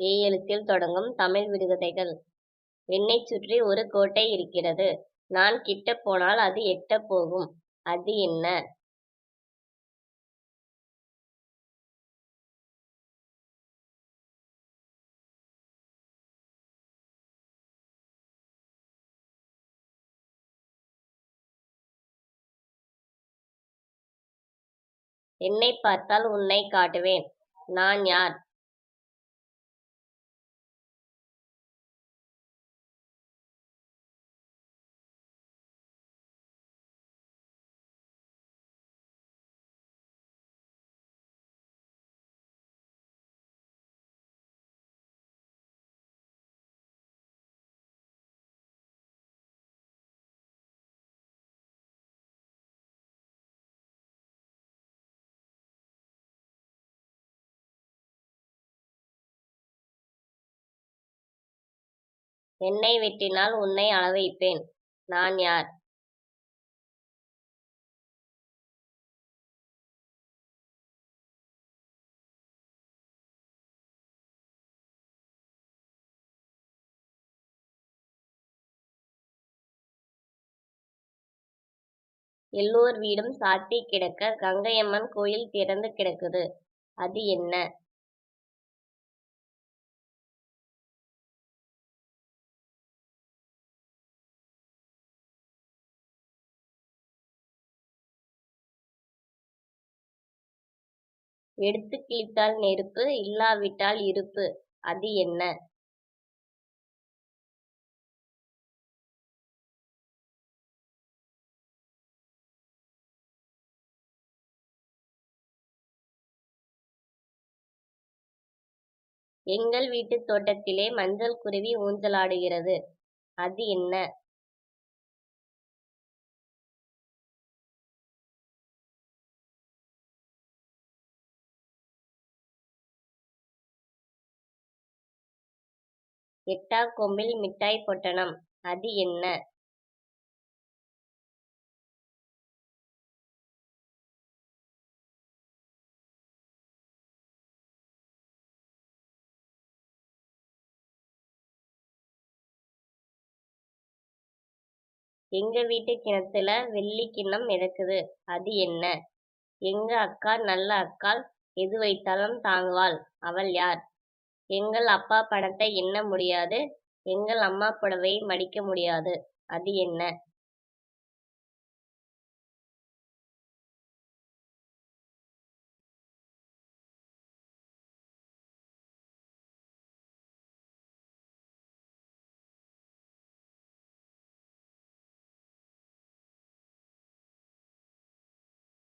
ஏ எழுத்தில் தொடங்கும் தமிழ் விடுகதைகள் என்னைச் சுற்றி ஒரு கோட்டை இருக்கிறது. நான் கிட்டப் போனால் அது எட்டப் போகும். அது என்ன? என்னை பார்த்தால் உன்னை காட்டுவேன். நான் யார்? என்னை வெட்டினால் உன்னை அளவைப்பேன். நான் யார்? எல்லோர் வீடும் சாத்திக் கிடக்க கங்கையம்மன் கோயில் திறந்து கிடக்குது. அது என்ன? எடுத்து கிழித்தால் நெருப்பு இல்லாவிட்டால் இருப்பு. அது என்ன? எங்கள் வீட்டுத் தோட்டத்திலே மஞ்சள் குருவி ஊஞ்சலாடுகிறது. அது என்ன? எட்டா கொம்பில் மிட்டாய் பொட்டணம். அது என்ன? எங்க வீட்டு கிணத்துல வெள்ளி கிண்ணம் மிதக்குது. அது என்ன? எங்க அக்கா நல்ல அக்காள். எது வைத்தாலும் தாங்குவாள். அவள் யார்? எங்கள் அப்பா பணத்தை எண்ண முடியாது. எங்கள் அம்மா புடவையை மடிக்க முடியாது. அது என்ன?